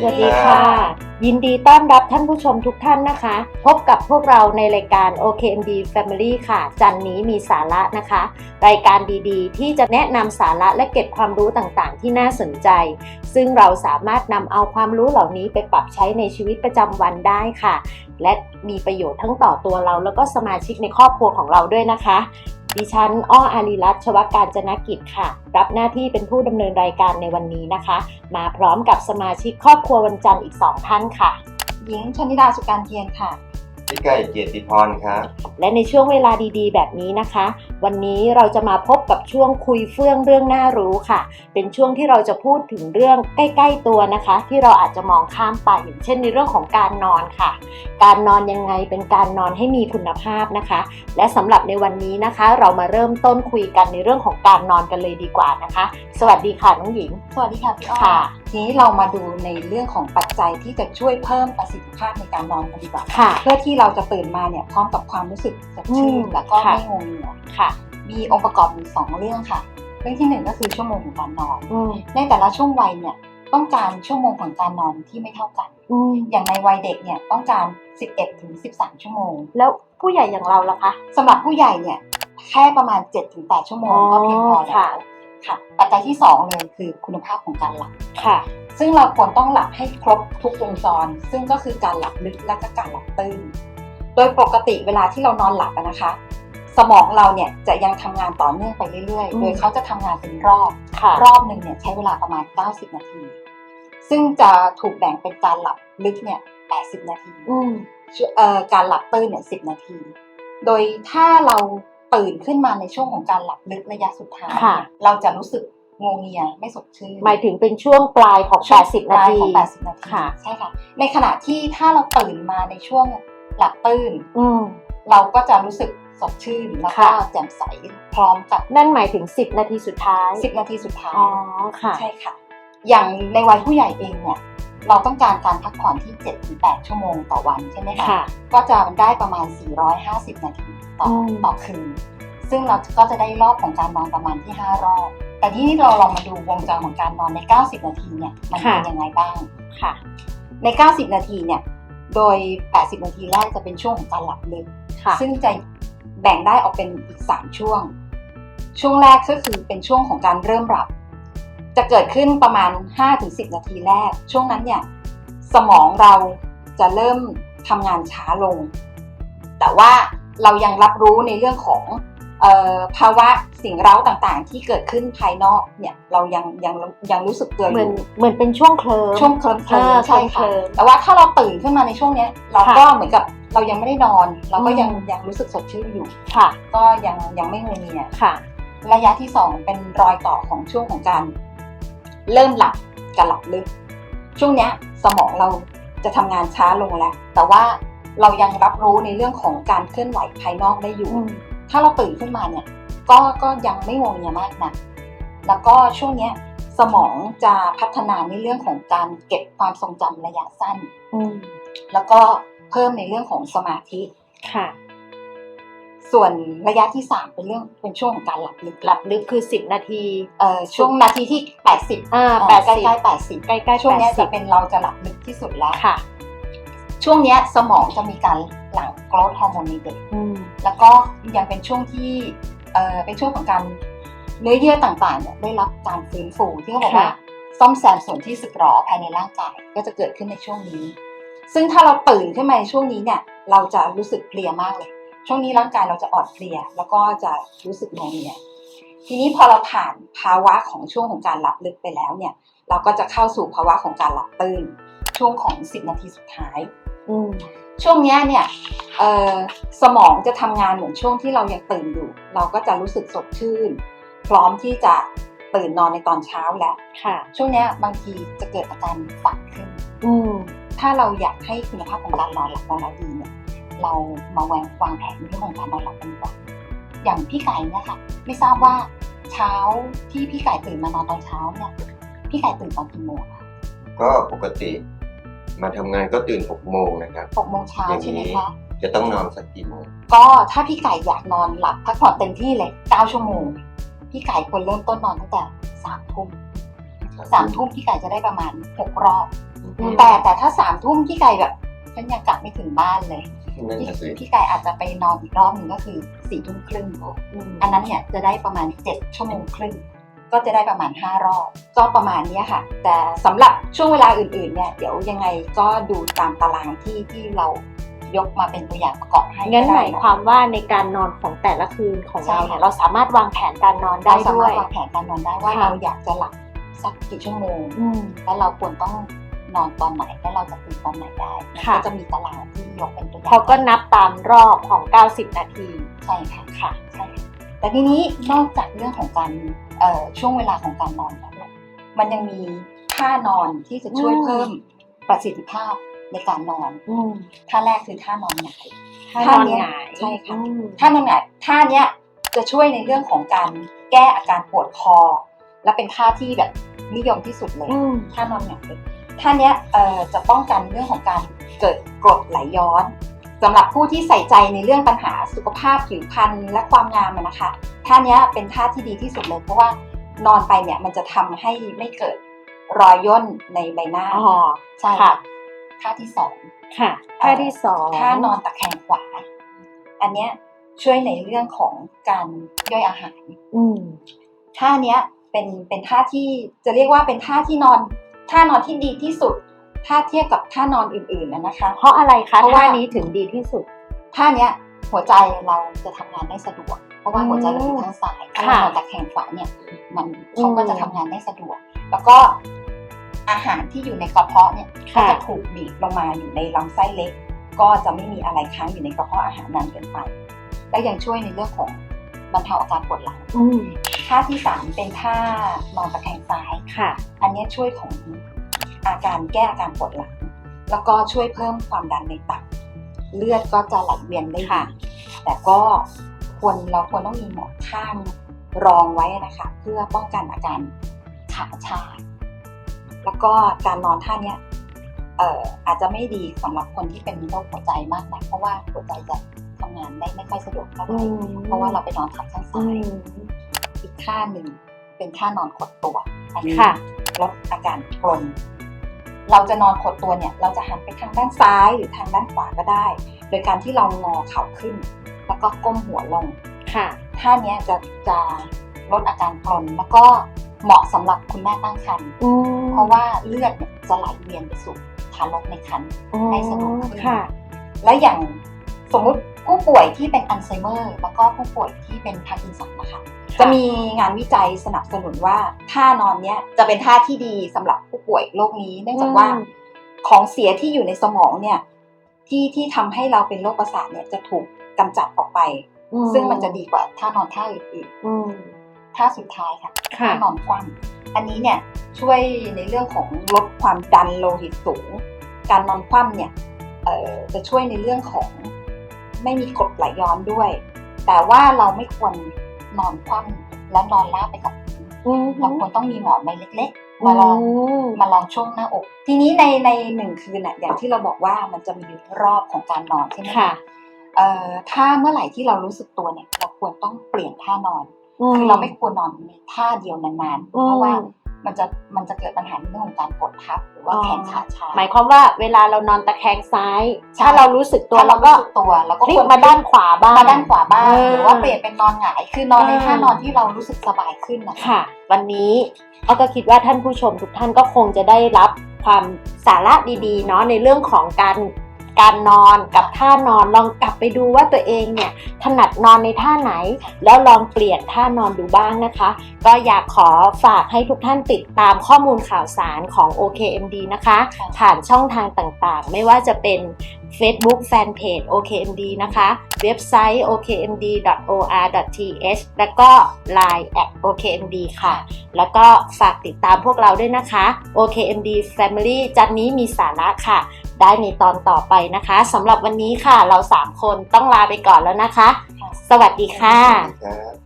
สวัสดีค่ะค่ะ ยินดีต้อนรับท่านผู้ชมทุกท่านนะคะ พบกับพวกเราในรายการ OKMD Family ค่ะ จันนี้มีสาระนะคะ รายการดีๆ ที่จะแนะนำสาระและเก็บความรู้ต่างๆ ที่น่าสนใจ ซึ่งเราสามารถนำเอาความรู้เหล่านี้ไปปรับใช้ในชีวิตประจำวันได้ค่ะ และมีประโยชน์ทั้งต่อตัวเรา แล้วก็สมาชิกในครอบครัวของเราด้วยนะคะ ดิฉัน อ้ออารีรัตน์ชวการจนกิจค่ะ รับหน้าที่เป็นผู้ดำเนินรายการในวันนี้นะคะ มาพร้อมกับสมาชิกครอบครัววันจันทร์อีก2ท่านค่ะ หญิงชนิดาสุการเทียนค่ะ พี่ไก่เกียรติพรครับ และในช่วงเวลาดีๆ แบบนี้นะคะวันนี้เราจะมาพบกับช่วงคุยเฟื่องเรื่องน่ารู้ค่ะ เป็นช่วงที่เราจะพูดถึงเรื่องใกล้ ๆ ตัวนะคะ ที่เราอาจจะมองข้ามไปอย่างเช่นในเรื่องของการนอนค่ะ การนอนยังไงเป็นการนอนให้มีคุณภาพนะคะ และสำหรับในวันนี้นะคะ เรามาเริ่มต้นคุยกันในเรื่องของการนอนกันเลยดีกว่านะคะ สวัสดีค่ะน้องหญิง สวัสดีค่ะพี่อ้อค่ะทีนี้เรามาดูในเรื่องของปัจจัยที่จะช่วยเพิ่มประสิทธิภาพในการนอนกันดีกว่าค่ะเพื่อที่เราจะตื่นมาเนี่ยพร้อมกับความรู้สึกสดชื่อืนมแล้วก็ค่ะไม่งงเงียค่ะ มีองค์ประกอบอยู่สองเรื่องค่ะ เรื่องที่หนึ่งก็คือชั่วโมงของการนอนอืมในแต่ละช่วงวัยเนี่ยต้องการชั่วโมงของการนอนที่ไม่เท่ากันอืมอย่างในวัยเด็กเนี่ยต้องการ 11ถึง13 ชั่วโมง แล้วผู้ใหญ่อย่างเราล่ะคะสำหรับผู้ใหญ่เนี่ยแค่ประมาณ7-8ชั่วโมงอ๋อก็เพียงพอแล้ค่ะวค่ะปัจจัยที่ 2 เลยคือคุณภาพของการหลับค่ะ ซึ่งเราควรต้องหลับให้ครบทุกวงจร ซึ่งก็คือการหลับลึกและก็การหลับตื่นโดยปกติเวลาที่เรานอนหลับอะนะคะ สมองเราเนี่ยจะยังทำงานต่อเนื่องไปเรื่อยอืมๆโดยเขาจะทำงานเป็นรอบค่ะรอบหนึ่งเนี่ยใช้เวลาประมาณ 90 นาที ซึ่งจะถูกแบ่งเป็นการหลับลึกเนี่ย 80 นาทีอืมเอ่อการหลับตื่นเนี่ยสินาที โดยถ้าเราตื่นขึ้นมาในช่วงของการหลับลึกระยะสุดท้ายค่ะเราจะรู้สึกงวงเงียไม่สดชื่น หมายถึงเป็นช่วงปลายของ 80 นาทีของ 80 นาทีค่ะใช่ค่ะ ในขณะที่ถ้าเราตื่นมาในช่วงหลับตื่นอืมเราก็จะรู้สึก สดชื่นแล้วก็ค่ะแจ่มใสพร้อมกับนั่นหมายถึง 10 นาทีสุดท้าย 10 นาทีสุดท้ายอ๋อค่ะใช่ค่ะ อย่างในวัยผู้ใหญ่เองเนี่ยเราต้องการการพักผ่อนที่7-8ชั่วโมงต่อวันใช่ไหมคะค่ะก็จะได้ประมาณ 450 นาทีต่ออมต่อคืน ซึ่งเราก็จะได้รอบของการนอนประมาณที่ 5 รอบ แต่ที่นี่เราลองมาดูวงจรของการนอนใน 90 นาทีเนี่ยมันเป็นยังไงบ้างค่ะ ใน 90 นาทีเนี่ย โดย 80 นาทีแรกจะเป็นช่วงของการหลับลึกค่ะซึ่งจะ แบ่งได้ออกเป็นอีก 3 ช่วง ช่วงแรกก็คือเป็นช่วงของการเริ่มหลับ จะเกิดขึ้นประมาณ 5-10 นาทีแรก ช่วงนั้นเนี่ยสมองเราจะเริ่มทำงานช้าลง แต่ว่าเรายังรับรู้ในเรื่องของเออภาวะสิ่งเร้าต่างๆ ที่เกิดขึ้นภายนอกเนี่ยเรายังยังยังรู้สึกตัวอเหมือนยู่เหมือนเป็นช่วงเคลิ้มช่วงเคลิ้มเคลิ้อ่ามใช่ค่ะเคลิ้มแต่ว่าถ้าเราตื่นขึ้นมาในช่วงเนี้ยเราค่ะก็เหมือนกับ เรายังไม่ได้นอน เราก็ยังอืมยังรู้สึกสดชื่นอยู่ ค่ะ ก็ยังยังไม่งวงเงียค่ะ ระยะที่สองเป็นรอยต่อของช่วงของการ เริ่มหลับกับหลับลึก ช่วงเนี้ย สมองเราจะทำงานช้าลงแล้ว แต่ว่าเรายังรับรู้ในเรื่องของการเคลื่อนไหวภายนอกได้อยู่อืมถ้าเราตื่นขึ้นมาเนี่ย ก็ก็ยังไม่งงเงียมากนะแล้วก็ช่วงเนี้ยสมองจะพัฒนาในเรื่องของการเก็บความทรงจำระยะสั้นอืมแล้วก็ เพิ่มในเรื่องของสมาธิค่ะ ส่วนระยะที่3เป็นเรื่องเป็นช่วงของการหลับลึกหลับลึกคือ10นาทีเอ่อช่วงนาทีที่80อ่าอ่าแปดใกสิบล้ๆ80ใกล้ๆช่วงเนี้ยจะ80เป็นเราจะหลับลึกที่สุดแล้วค่ะ ช่วงเนี้ยสมองจะมีการหลั่งโกรทฮอร์โมนในเด็กอืมแล้วก็ยังเป็นช่วงที่เอ่อเป็นช่วงของการเนื้อเยื่อต่างๆเนี่ยได้รับการฟื้นฟูที่เขาบอกว่าค่ะซ่อมแซมส่วนที่สึกหรอภายในร่างกายก็จะเกิดขึ้นในช่วงนี้ ซึ่งถ้าเราตื่นขึ้นมาในช่วงนี้เนี่ย เราจะรู้สึกเพลียมากเลย ช่วงนี้ร่างกายเราจะอ่อนเพลีย แล้วก็จะรู้สึกงงเงียทีนี้พอเราผ่านภาวะของช่วงของการหลับลึกไปแล้วเนี่ย เราก็จะเข้าสู่ภาวะของการหลับตื่น ช่วงของ 10 นาทีสุดท้าย อืมช่วงเนี้ยเนี่ยเอ่อสมองจะทำงานเหมือนช่วงที่เรายังตื่นอยู่ เราก็จะรู้สึกสดชื่น พร้อมที่จะตื่นนอนในตอนเช้าแล้วค่ะช่วงเนี้ยบางทีจะเกิดอาการฝันขึ้นอืม ถ้าเราอยากให้คุณภาพของการนอนหลับของเราดีเนี่ย เรามาวางวางแผนเรื่องของการนอนหลับกันดีกว่า อย่างพี่ไก่เนี่ยค่ะ ไม่ทราบว่าเช้าที่พี่ไก่ตื่นมานอนตอนเช้าเนี่ย พี่ไก่ตื่นตอนกี่โมงคะก็ปกติ มาทำงานก็ตื่น6โมงนะครับหกโมงเช้าอย่างใช่ไหมนี้คะ จะต้องนอนสักกี่โมง ก็ถ้าพี่ไก่อยากนอนหลับพักผ่อนเต็มที่เลยเก้าชั่วโมง พี่ไก่ควรเริ่มต้นนอนตั้งแต่สามทุ่มสามทุ่มพี่ไก่จะได้ประมาณหกรอบอืมอืม แต่แต่ถ้าสามทุ่มพี่ไก่แบบฉันยังกลับไม่ถึงบ้านเลยนั่นพี่น่ะสิพี่ไก่อาจจะไปนอนอีกรอบหนึ่งก็คือสี่ทุ่มครึ่งอืมอันนั้นเนี่ยจะได้ประมาณเจ็ดชั่วโมงครึ่งก็จะได้ประมาณห้ารอบ ก็ประมาณเนี้ยค่ะ แต่สำหรับช่วงเวลาอื่นๆเนี่ยเดี๋ยวยังไงก็ดูตามตารางที่ที่เรายกมาเป็นตัวอย่างประกอบให้งั้นก็หได้มายความว่าในการนอนของแต่ละคืนของใช่เราค่ะเนี่ยเราสามารถวางแผนการนอนได้เราสาด้วมารยถวางแผนการนอนได้ว่าค่ะเราอยากจะหลับสักกี่ชั่วโมงอืมแล้วเราควรต้อง นอนตอนไหนและเราจะตื่นตอนไหนได้มันค่ะ ก็จะมีตารางที่ยกเป็นตัวอย่างเขาก็นับตามรอบของ 90 นาที ใช่ค่ะค่ะ ใช่ค่ะแต่ทีนี้นอกจากเรื่องของการเอ่อช่วงเวลาของการนอนแล้วเนี่ยมันยังมีท่านอนที่จะช่วยอืม เพิ่มประสิทธิภาพในการนอนอืมท่าแรกคือท่านอนหงาย ถ้าท่านอนเนี้ยหงายใช่ค่ะ อืมท่านอนหงายท่าเนี้ยจะช่วยในเรื่องของการแก้อาการปวดคอ และเป็นท่าที่แบบนิยมที่สุดเลย อืม ท่านอนหงาย ท่าเนี้ยเอ่อจะป้องกันเรื่องของการเกิดกรดไหลย้อนสำหรับผู้ที่ใส่ใจในเรื่องปัญหาสุขภาพผิวพรรณและความงามอะนะคะท่าเนี้ยเป็นท่าที่ดีที่สุดเลยเพราะว่านอนไปเนี่ยมันจะทำให้ไม่เกิดรอยย่นในใบหน้าอ๋อใช่ค่ะท่าที่สองค่ะท่าที่สองท่านอนตะแคงขวา อันเนี้ยช่วยในเรื่องของการย่อยอาหาร อืมท่าเนี้ยเป็นเป็นท่าที่จะเรียกว่าเป็นท่าที่นอน ท่านอนที่ดีที่สุด ถ้าเทียบกับท่านอนอื่นๆนะนะคะ เพราะอะไรคะเพราะว่าท่านี้ถึงดีที่สุด ท่าเนี้ยหัวใจเราจะทำงานได้สะดวก เพราะว่าหัวใจเราอยู่ทางซ้ายถ้าเราค่ะนอนตะแคงขวาเนี่ย มันอืมเขาก็จะทำงานได้สะดวก แล้วก็อาหารที่อยู่ในกระเพาะเนี่ยก็ค่ะจะถูกบีบลงมาอยู่ในลำไส้เล็ก ก็จะไม่มีอะไรค้างอยู่ในกระเพาะอาหารนานเกินไป และยังช่วยในเรื่องของบรรเทาอาการปวดหลังอืม ท่าที่สามเป็นท่านอนตะแคงซ้ายค่ะ อันเนี้ยช่วยของอาการแก้อาการปวดหลัง แล้วก็ช่วยเพิ่มความดันในตับ เลือดก็จะไหลเวียนได้ดีค่ะ แต่ก็ควรเราควรต้องมีหมอนข้างรองไว้นะคะ เพื่อป้องกันอาการขาชา แล้วก็การนอนท่าเนี้ยเอ่ออาจจะไม่ดีสำหรับคนที่เป็นโรคหัวใจมากนะเพราะว่าหัวใจจะทำงานได้ไม่ค่อยสะดวกเท่าไหอืร่มเพราะว่าเราไปนอนทับข้างอืซ้ายม อีกท่าหนึ่งเป็นท่านอนขดตัวอันนี้ค่ะลดอาการกรนเราจะนอนขดตัวเนี่ย เราจะหันไปทางด้านซ้ายหรือทางด้านขวาก็ได้ โดยการที่เรางอเข่าขึ้น แล้วก็ก้มหัวลงค่ะท่าเนี้ยจะจะลดอาการกรนแล้วก็เหมาะสำหรับคุณแม่ตั้งครรภ์อืมเพราะว่าเลือดเนี่ยจะไหลเวียนไปสู่ทารกในครรภ์ให้สะดวกขึ้นค่ะและอย่างสมมุติ ผู้ป่วยที่เป็นอัลไซเมอร์แล้วก็ผู้ป่วยที่เป็นพาร์กินสันนะคะจะมีงานวิจัยสนับสนุนว่าท่านอนเนี้ยจะเป็นท่าที่ดีสำหรับผู้ป่วยโรคนี้ เนื่องจากว่าอืมของเสียที่อยู่ในสมองเนี่ยที่ที่ทำให้เราเป็นโรคประสาทเนี่ยจะถูกกำจัดออกไปอืซึ่งมันจะดีกว่าท่านอนท่าอื่นอืมๆท่าสุดท้ายค่ะค่ะท่านอนคว่ำอันนี้เนี่ยช่วยในเรื่องของลดความดันโลหิตสูง การนอนคว่ำเนี่ยเอ่อจะช่วยในเรื่องของ ไม่มีกรดไหลย้อนด้วย แต่ว่าเราไม่ควรนอนคว่ำและนอนราบไปกับพื้นอืมเราควรต้องมีหมอนใบเล็กๆมาลองมมาลองช่วงหน้าอก ทีนี้ในในหนึ่งคืนน่ะอย่างที่เราบอกว่ามันจะมีรอบของการนอนใช่ไหมค่ะเอ่อถ้าเมื่อไหร่ที่เรารู้สึกตัวเนี่ย เราควรต้องเปลี่ยนท่านอนคือเราไม่ควรนอนในท่าเดียวนานๆอืมเพราะว่า มันจะมันจะเกิดปัญหาในเรื่องของการกดทับหรือว่าอ๋อแขนขาชาหมายความว่าเวลาเรานอนตะแคงซ้ายใช่ถ้าเรารู้สึกตัวถ้าเราเราก็รู้สึกตัวเราก็พลิควกรมาด้านขวาบ้างมาด้านขวาบ้างเออหรือว่าเปลี่ยนเป็นนอนหงายคือนอนในเออท่านอนที่เรารู้สึกสบายขึ้นนะคะค่ะวันนี้อ้อก็คิดว่าท่านผู้ชมทุกท่านก็คงจะได้รับความสาระดีๆเนาะในเรื่องของการ การนอนกับท่านอนลองกลับไปดูว่าตัวเองเนี่ยถนัดนอนในท่าไหน แล้วลองเปลี่ยนท่านอนดูบ้างนะคะ ก็อยากขอฝากให้ทุกท่านติดตามข้อมูลข่าวสารของ OKMD นะคะ ผ่านช่องทางต่างๆ ไม่ว่าจะเป็น Facebook Fanpage OKMD นะคะ เว็บไซต์ okmd.or.th แล้วก็ Line at OKMD ค่ะ แล้วก็ฝากติดตามพวกเราด้วยนะคะ OKMD Family จันนี้มีสาระค่ะ ได้ในตอนต่อไปนะคะสำหรับวันนี้ค่ะ เรา 3 คนต้องลาไปก่อนแล้วนะคะ สวัสดีค่ะครับ